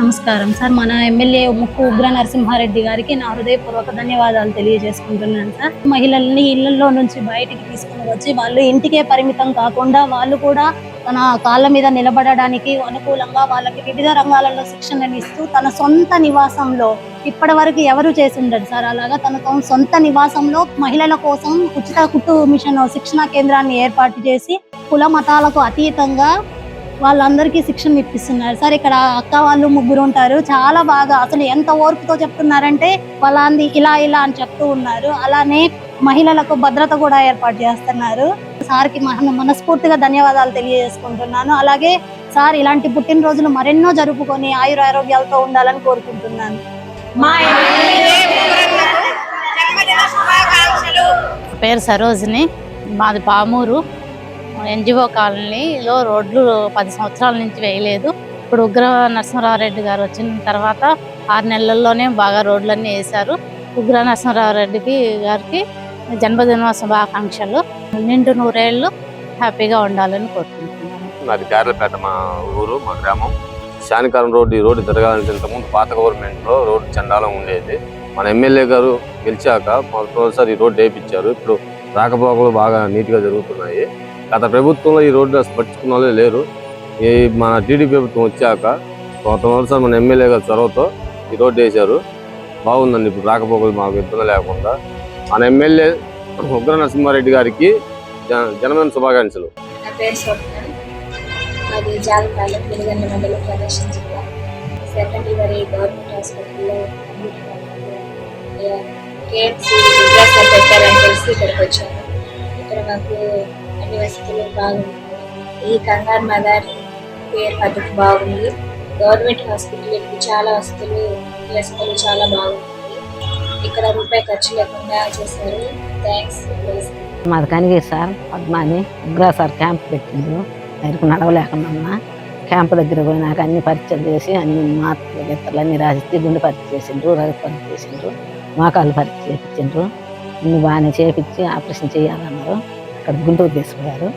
నమస్కారం. సార్ మన ఎమ్మెల్యే ముక్కు ఉగ్ర నరసింహారెడ్డి గారికి నా హృదయపూర్వక ధన్యవాదాలు తెలియజేసుకుంటున్నాను సార్. మహిళల్ని ఇళ్ళలో నుంచి బయటికి తీసుకుని వచ్చి వాళ్ళు ఇంటికే పరిమితం కాకుండా వాళ్ళు కూడా తన కాళ్ళ మీద నిలబడడానికి అనుకూలంగా వాళ్ళకి వివిధ రంగాలలో శిక్షణను ఇస్తూ తన సొంత నివాసంలో ఇప్పటి వరకు ఎవరు చేసి ఉండరు సార్. అలాగా తన తన సొంత నివాసంలో మహిళల కోసం ఉచిత కుట్టు మిషన్ శిక్షణా కేంద్రాన్ని ఏర్పాటు చేసి కుల మతాలకు అతీతంగా వాళ్ళందరికీ శిక్షణ ఇప్పిస్తున్నారు. సార్ ఇక్కడ అక్క వాళ్ళు ముగ్గురు ఉంటారు. చాలా బాగా అసలు ఎంత ఓర్పుతో చెప్తున్నారంటే వాళ్ళంది ఇలా ఇలా అని చెప్తూ ఉన్నారు. అలానే మహిళలకు భద్రత కూడా ఏర్పాటు చేస్తున్నారు. సార్కి మన మనస్ఫూర్తిగా ధన్యవాదాలు తెలియజేసుకుంటున్నాను. అలాగే సార్ ఇలాంటి పుట్టినరోజులు మరెన్నో జరుపుకొని ఆయుర ఆరోగ్యాలతో ఉండాలని కోరుకుంటున్నాను. మా ఎమ్మెల్యే పుత్రులకు జన్మదిన శుభాకాంక్షలు. పేరు సరోజిని. మాది పామూరు. ఎన్జిఓ కాలనీలో రోడ్లు పది సంవత్సరాల నుంచి వేయలేదు. ఇప్పుడు ఉగ్ర నరసింహారెడ్డి గారు వచ్చిన తర్వాత ఆరు నెలల్లోనే బాగా రోడ్లన్నీ వేశారు. ఉగ్ర నరసింహారెడ్డికి గారికి జన్మదిన శుభాకాంక్షలు. నిండు నూరేళ్ళు హ్యాపీగా ఉండాలని కోరుకుంటున్నాను. నాది గారెలపేట మా ఊరు మా గ్రామం. శానికారం రోడ్డు ఈ రోడ్డు జరగాలంటే ఇంతకుముందు పాత గవర్నమెంట్లో రోడ్డు చండాలం ఉండేది. మన ఎమ్మెల్యే గారు గెలిచాక మొదటిసారి ఈ రోడ్డు వేయించారు. ఇప్పుడు రాకపోకలు బాగా నీట్గా జరుగుతున్నాయి. గత ప్రభుత్వంలో ఈ రోడ్డు పట్టించుకున్న వాళ్ళే లేరు. ఈ మన టీడీపీ ప్రభుత్వం వచ్చాక కొంతమంది మన ఎమ్మెల్యే గారు చొరవతో ఈ రోడ్డు వేశారు. బాగుందండి ఇప్పుడు రాకపోకలు మాకు ఇబ్బంది లేకుండా. మన ఎమ్మెల్యే ఉగ్ర నరసింహారెడ్డి గారికి జనమైన శుభాకాంక్షలు. నా పేరు స్వప్న. అది జాలపాలెం వెలుగన్న మండలం ప్రదర్శన జిల్లా. సెకండరీ వరి గవర్నమెంట్ హాస్పిటల్లో కేఎంసీ పెట్టారని తెలిసి ఇక్కడికి వచ్చాను. ఇక్కడ మాకు అన్ని వసతులు బాగున్నాయి. ఈ కంగారు మదర్ కేర్ పద్ధతి బాగుంది. గవర్నమెంట్ హాస్పిటల్కి చాలా వసతులు వసతులు చాలా బాగుంది ఇక్కడ రూపాయి ఖర్చు లేకుండా చేశారు. థ్యాంక్స్ మాది కనిగే సార్ పద్మాని ఉగ్రా సార్ క్యాంప్ పెట్టిండ్రు. దగ్గరకు నడవలేకుండా క్యాంప్ దగ్గర పోయినాక అన్ని పరీక్షలు చేసి అన్ని మాత్రలు గిత్తలు అన్ని రాసి గుండె పరీక్ష చేసిండ్రు రవి పరీక్ష చేసిండ్రు మోకాలు పరీక్ష చేయించిండ్రు ఇన్ని బాగానే చేపించి ఆపరేషన్ చేయాలన్నారు. అక్కడ గుంటూరు తీసుకుపోయారు.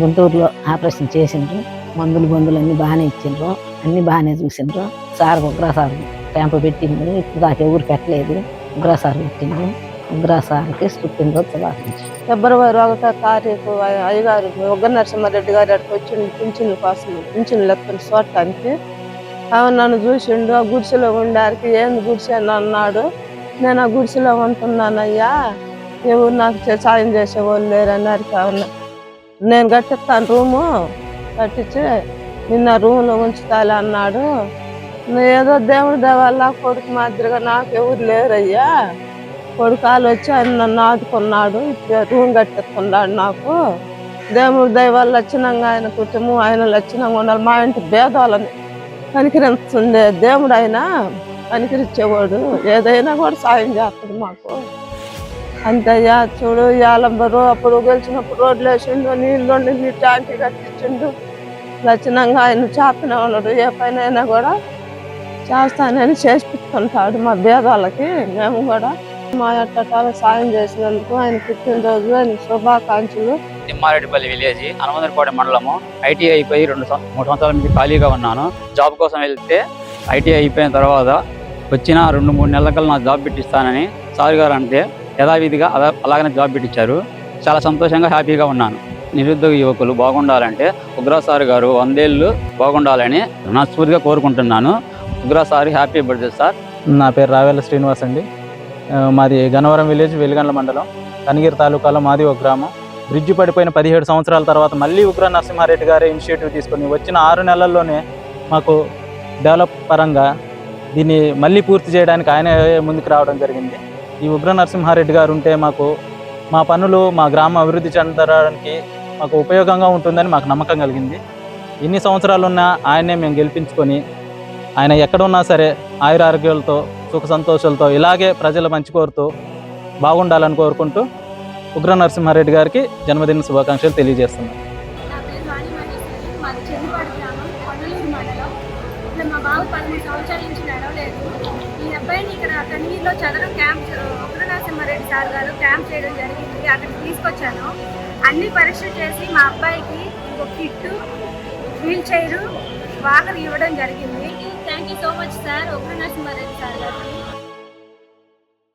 గుంటూరులో ఆపరేషన్ చేసిండ్రు. మందులు మందులు అన్నీ బాగానే ఇచ్చిండ్రు. అన్నీ బాగానే చూసిండ్రు. సార్ ఉగ్రా సార్ క్యాంపు పెట్టిండ్రు ఇప్పుడు దాకా ఎవరు పెట్టలేదు. ఉగ్రా సార్ పెట్టిండ్రు ఉగ్రా సార్కి పుట్టినరోజు శుభాకాంక్షలు ఫిబ్రవరి ఒకటో తారీఖు అయ్యగారు ఉగ్ర నరసింహారెడ్డి గారు అక్కడికి వచ్చిండు పింఛన్ల కోసం పింఛన్లు లెక్కలు చూడటానికి ఆమె నన్ను చూసిండు. ఆ గుడిసెలో ఉండారికి ఏంది గుడిసె అన్నాడు. నేను ఆ గుడిసెలో ఉంటున్నానయ్యా. ఎవరు నాకు చే- సాయం చేసేవాళ్ళు లేరు అన్నారు నేను కట్టిస్తాను రూము కట్టించి నిన్న రూమ్లో ఉంచుతాలే అన్నాడు. ఏదో దేవుడి దేవల్ల కొడుకు మాదిరిగా నాకు ఎవరు లేరయ్యా. కొడుకాలు వచ్చి ఆయన నన్ను ఆదుకున్నాడు ఇప్పుడు రూమ్ కట్టిస్తున్నాడు నాకు. దేవుడి దయ వల్ల లక్షణంగా ఆయన కుటుంబం ఆయన లక్షణంగా ఉండాలి. మా ఇంటి భేదాలని కనికరిస్తుండే దేవుడు ఆయన కనికరించేవాడు. ఏదైనా కూడా సాయం చేస్తాడు మాకు. అంతయ్యా చూడు యాలంబరు అప్పుడు గెలిచినప్పుడు రోడ్లు వేసిండు నీళ్ళు నీ ట్యాంకి కట్టించిండు. లక్షణంగా ఆయన చేస్తూనే ఉన్నాడు ఏ పైన అయినా కూడా చేస్తానని చేసి మా భేదాలకి మేము కూడా. మా ఎట్టటాలకు సాయం చేసినందుకు ఆయన పుట్టినరోజు ఆయన శుభాకాంక్షలు. తిమ్మారెడ్డిపల్లి విలేజ్ హనుమంతరపాడు మండలము. ఐటీఐ అయిపోయి రెండు మూడు సంవత్సరాల నుంచి ఖాళీగా ఉన్నాను. జాబ్ కోసం వెళ్తే ఐటీఐ అయిపోయిన తర్వాత వచ్చిన రెండు మూడు నెలల నా జాబ్ పెట్టిస్తానని సార్ గారు అంటే యథావిధిగా అలాగనే జాబ్ పెట్టించారు చాలా సంతోషంగా హ్యాపీగా ఉన్నాను. నిరుద్యోగ యువకులు బాగుండాలంటే ఉగ్రసారి గారు వందేళ్ళు బాగుండాలని మనస్ఫూర్తిగా కోరుకుంటున్నాను. ఉగ్రసారి హ్యాపీ బర్త్డే సార్. నా పేరు రావేల శ్రీనివాస్ అండి. మాది గన్నవరం విలేజ్ వెలిగండ్ల మండలం. కనిగిరి తాలూకాలో మాది ఒక గ్రామం. బ్రిడ్జ్ పడిపోయిన పదిహేడు సంవత్సరాల తర్వాత మళ్ళీ ఉగ్ర నరసింహారెడ్డి గారే ఇనిషియేటివ్ తీసుకొని వచ్చిన ఆరు నెలల్లోనే మాకు డెవలప్ పరంగా దీన్ని మళ్ళీ పూర్తి చేయడానికి ఆయన ముందుకు రావడం జరిగింది. ఈ ఉగ్ర నరసింహారెడ్డి గారు ఉంటే మాకు మా పనులు మా గ్రామం అభివృద్ధి చెందడానికి మాకు ఉపయోగంగా ఉంటుందని మాకు నమ్మకం కలిగింది. ఎన్ని సంవత్సరాలు ఉన్నా ఆయన్నే మేము గెలిపించుకొని ఆయన ఎక్కడున్నా సరే ఆయుర ఆరోగ్యాలతో సుఖ సంతోషాలతో ఇలాగే ప్రజల మంచి కోరుతూ బాగుండాలని కోరుకుంటూ ఉగ్ర నరసింహారెడ్డి గారికి జన్మదిన శుభాకాంక్షలు తెలియజేస్తున్నాను మా బాబు పదమూడు సంవత్సరాల నుంచి నడవలేదు ఇక్కడ కన్నీరులో చదరం క్యాంప్ ఉగ్రనరసింహారెడ్డి సార్ గారు క్యాంప్ చేయడం జరిగింది. అక్కడికి తీసుకొచ్చాను. అన్ని పరీక్షలు చేసి మా అబ్బాయికి ఒక కిట్టు వీల్ చైరు వాకర్ ఇవ్వడం జరిగింది. Thank you so much sir Ugra Narasimha Reddy sir గారికి